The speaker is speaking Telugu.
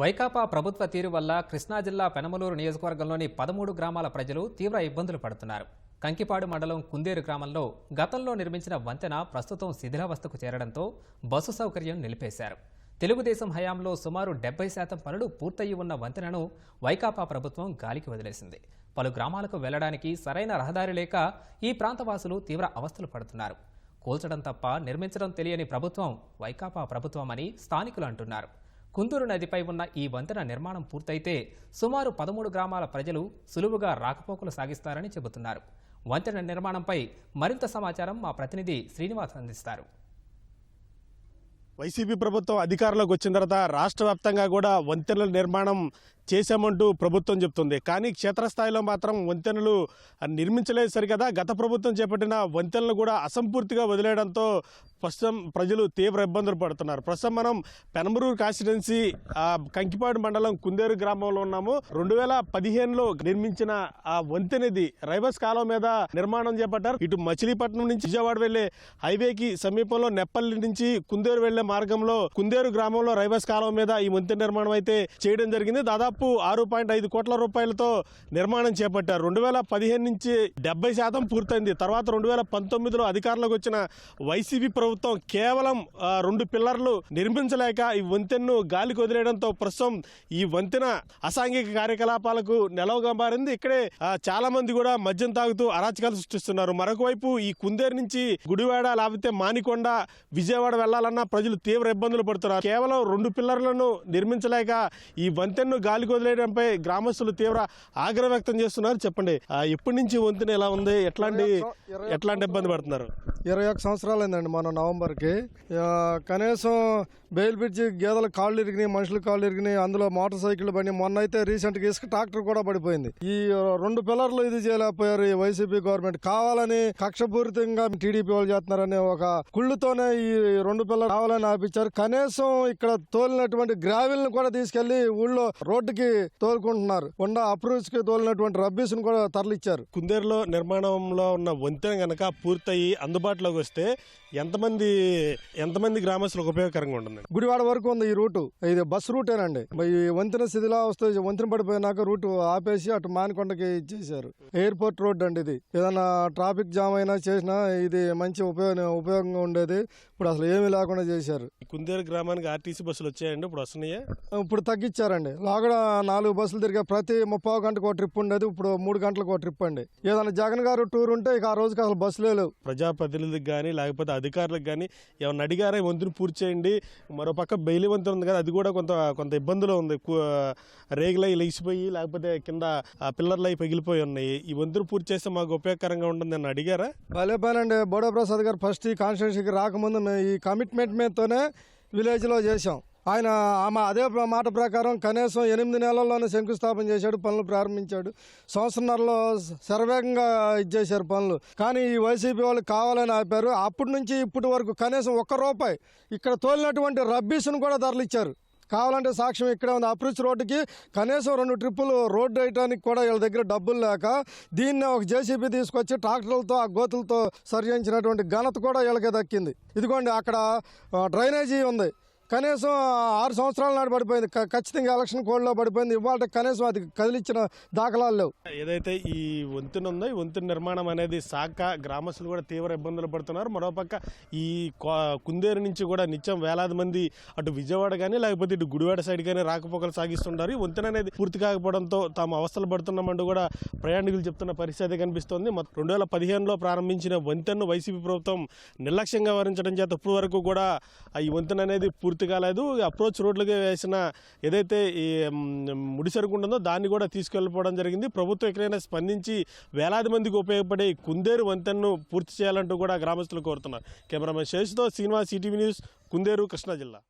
వైకాపా ప్రభుత్వ తీరు వల్ల కృష్ణా జిల్లా పెనమలూరు నియోజకవర్గంలోని పదమూడు గ్రామాల ప్రజలు తీవ్ర ఇబ్బందులు పడుతున్నారు. కంకిపాడు మండలం కుందేరు గ్రామంలో గతంలో నిర్మించిన వంతెన ప్రస్తుతం శిథిలావస్థకు చేరడంతో బస్సు సౌకర్యం నిలిపేశారు. తెలుగుదేశం హయాంలో సుమారు డెబ్బై శాతం పనులు పూర్తయి ఉన్న వంతెనను వైకాపా ప్రభుత్వం గాలికి వదిలేసింది. పలు గ్రామాలకు వెళ్ళడానికి సరైన రహదారి లేక ఈ ప్రాంతవాసులు తీవ్ర అవస్థలు పడుతున్నారు. కూల్చడం తప్ప నిర్మించడం తెలియని ప్రభుత్వం వైకాపా ప్రభుత్వమని స్థానికులు అంటున్నారు. కుందూరు నదిపై ఉన్న ఈ వంతెన నిర్మాణం పూర్తయితే సుమారు పదమూడు గ్రామాల ప్రజలు సులువుగా రాకపోకలు సాగిస్తారని చెబుతున్నారు. వంతెన నిర్మాణంపై మరింత సమాచారం మా ప్రతినిధి శ్రీనివాస్ అందిస్తారు. వైసీపీ ప్రభుత్వం అధికారంలోకి వచ్చిన తర్వాత రాష్ట్ర వ్యాప్తంగా కూడా వంతెనల నిర్మాణం చేశామంటూ ప్రభుత్వం చెప్తుంది. కానీ క్షేత్రస్థాయిలో మాత్రం వంతెనలు నిర్మించలేదు సరికదా. గత ప్రభుత్వం చేపట్టిన వంతెనలు కూడా అసంపూర్తిగా వదిలేయడంతో ప్రస్తుతం ప్రజలు తీవ్ర ఇబ్బందులు పడుతున్నారు. ప్రస్తుతం మనం పెనమరూరు కాన్స్టిట్యున్సీ ఆ, కంకిపాడు మండలం కుందేరు గ్రామంలో ఉన్నాము. రెండు వేల పదిహేనులో నిర్మించిన ఆ వంతెనది రైబస్ కాలం మీద నిర్మాణం చేపట్టారు. ఇటు మచిలీపట్నం నుంచి విజయవాడ వెళ్ళే హైవేకి సమీపంలో నెప్పల్లి నుంచి కుందేరు వెళ్ళే మార్గంలో కుందేరు గ్రామంలో రైబస్ కాలం మీద ఈ వంతెన నిర్మాణం అయితే చేయడం జరిగింది. దాదాపు ఆరు పాయింట్ ఐదు కోట్ల రూపాయలతో నిర్మాణం చేపట్టారు. రెండు వేల పదిహేను నుంచి డెబ్బై శాతం పూర్తయింది. తర్వాత రెండు వేల పంతొమ్మిదిలో అధికారంలోకి వచ్చిన వైసీపీ ప్రభుత్వం కేవలం రెండు పిల్లర్లు నిర్మించలేక ఈ వంతెనను గాలికి వదిలేయడంతో ప్రస్తుతం ఈ వంతెన అసాంఘిక కార్యకలాపాలకు నెలవుగా మారింది. ఇక్కడే చాలా మంది కూడా మద్యం తాగుతూ అరాచకాలు సృష్టిస్తున్నారు. మరొక వైపు ఈ కుందేరు నుంచి గుడివాడ లేకపోతే మానికొండ విజయవాడ వెళ్ళాలన్నా ప్రజలు తీవ్ర ఇబ్బందులు పడుతున్నారు. కేవలం రెండు పిల్లర్లను నిర్మించలేక ఈ వంతెనను గాలికి వదిలేయడంపై గ్రామస్తులు తీవ్ర ఆగ్రహం వ్యక్తం చేస్తున్నారు. చెప్పండి ఆ, ఎప్పటి నుంచి వంతెన ఎలా ఉంది? ఎట్లాంటి ఎట్లాంటి ఇబ్బంది పడుతున్నారు? ఇరవై ఒక్క సంవత్సరాలు అయిందండి మన నవంబర్కి కనీసం బెయిల్ బ్రిడ్జి గేదెల కాళ్ళు ఇరిగినాయి మనుషుల కాళ్ళు ఇరిగినాయి అందులో మోటార్ సైకిల్ పడి మొన్న అయితే రీసెంట్గా ఇసుక ట్రాక్టర్ కూడా పడిపోయింది. ఈ రెండు పిల్లర్లు ఇది చేయలేకపోయారు ఈ వైసీపీ గవర్నమెంట్. కావాలని కక్షపూరితంగా టీడీపీ వాళ్ళు చేస్తున్నారనే ఒక కుళ్ళుతోనే ఈ రెండు పిల్లలు కావాలని ఆపించారు. కనీసం ఇక్కడ తోలినటువంటి గ్రావెల్ని కూడా తీసుకెళ్ళి ఊళ్ళో రోడ్డుకి తోలుకుంటున్నారు. కొండ అప్రూవ్స్కి తోలినటువంటి రబ్బీస్ని కూడా తరలిచ్చారు. కుందేరులో నిర్మాణంలో ఉన్న వంతెన గనక పూర్తయి అందుబాటులోకి వస్తే ఎంతమంది ఎంతమంది గ్రామస్తులకు ఉపయోగకరంగా ఉంటుంది? గుడివాడ వరకు ఉంది ఈ రూటు. ఇది బస్ రూటేనండి. ఈ వంతెన స్థితిలో వస్తే వంతెన పడిపోయినాక రూట్ ఆపేసి అటు మానికొండకి ఇచ్చేసారు ఎయిర్పోర్ట్ రోడ్ అండి ఇది. ఏదైనా ట్రాఫిక్ జామ్ అయినా చేసినా ఇది మంచి ఉపయోగ ఉపయోగంగా ఉండేది. ఇప్పుడు అసలు ఏమీ లేకుండా చేశారు. కుందేరు గ్రామానికి ఆర్టీసీ బస్సులు వచ్చాయండి? ఇప్పుడు వస్తున్నాయా? ఇప్పుడు తగ్గించారండి. లోగడ నాలుగు బస్సులు తిరిగే ప్రతి ముప్పావు గంటకు ఒక ట్రిప్ ఉండేది. ఇప్పుడు మూడు గంటలకు ఒక ట్రిప్ అండి. ఏదైనా జగన్ గారు టూర్ ఉంటే ఇక ఆ రోజుకి అసలు బస్సులే లేవు. ప్రజాప్రతినిధులకు కానీ లేకపోతే అధికారులకు కానీ ఎవరిని అడిగారా ఈ వంతుని పూర్తి చేయండి మరో పక్క బెయిలి వంతెన ఉంది కదా అది కూడా కొంత కొంత ఇబ్బందులో ఉంది. రేగులై లేచిపోయి లేకపోతే కింద ఆ పిల్లర్లు అవి పగిలిపోయి ఉన్నాయి. ఈ వంతుని పూర్తి చేస్తే మాకు ఉపయోగకరంగా ఉంటుంది అని అడిగారా? భలే పని బోడో ప్రసాద్ గారు ఫస్ట్ ఈ కాన్స్టిట్యూన్సీకి రాకముందు ఈ కమిట్మెంట్ మీదతోనే విలేజ్లో చేశాం. ఆయన ఆమె అదే మాట ప్రకారం కనీసం ఎనిమిది నెలల్లోనే శంకుస్థాపన చేశాడు పనులు ప్రారంభించాడు. సంవత్సరంలో శరవేగంగా ఇచ్చేశారు పనులు. కానీ ఈ వైసీపీ వాళ్ళు కావాలని ఆపారు. అప్పటి నుంచి ఇప్పటి వరకు కనీసం ఒక్క రూపాయి ఇక్కడ తోలినటువంటి రబ్బీస్ను కూడా ధరలిచ్చారు కావాలంటే సాక్ష్యం ఇక్కడే ఉంది. అప్రిచ్ రోడ్డుకి కనీసం రెండు ట్రిప్పులు రోడ్డు వేయడానికి కూడా వీళ్ళ దగ్గర డబ్బులు లేక దీన్ని ఒక జేసీబీ తీసుకొచ్చి ట్రాక్టర్లతో ఆ గోతులతో సరిచేయించినటువంటి ఘనత కూడా వీళ్ళకే దక్కింది. ఇదిగోండి అక్కడ డ్రైనేజీ ఉంది. కనీసం ఆరు సంవత్సరాల నాడు పడిపోయింది. క- ఖచ్చితంగా ఎలక్షన్ కోడ్లో పడిపోయింది. ఇవాళ కనీసం అది కదిలిచ్చిన దాఖలాలు లేవు. ఏదైతే ఈ వంతెన ఉందో ఈ వంతెన నిర్మాణం అనేది సాక గ్రామస్తులు కూడా తీవ్ర ఇబ్బందులు పడుతున్నారు. మరోపక్క ఈ కో- కుందేరు నుంచి కూడా నిత్యం వేలాది మంది అటు విజయవాడ కానీ లేకపోతే ఇటు గుడివాడ సైడ్ కానీ రాకపోకలు సాగిస్తుంటారు. ఈ వంతెన అనేది పూర్తి కాకపోవడంతో తాము అవస్థలు పడుతున్నామంటూ కూడా ప్రయాణికులు చెప్తున్న పరిస్థితి కనిపిస్తోంది. రెండు వేల పదిహేనులో ప్రారంభించిన వంతెనను వైసీపీ ప్రభుత్వం నిర్లక్ష్యంగా వరించడం చేత ఇప్పుడు వరకు కూడా ఈ వంతెన అనేది పూర్తి పూర్తి కాలేదు. అప్రోచ్ రోడ్లుగా వేసిన ఏదైతే ఈ ముడిసరుకు ఉంటుందో దాన్ని కూడా తీసుకెళ్ళిపోవడం జరిగింది. ప్రభుత్వం ఎక్కడైనా స్పందించి వేలాది మందికి ఉపయోగపడే కుందేరు వంతెనను పూర్తి చేయాలంటూ కూడా గ్రామస్తులు కోరుతున్నారు. కెమెరామెన్ శేషుతో శ్రీనివాస్ ఈటీవీ న్యూస్ కుందేరు కృష్ణా జిల్లా.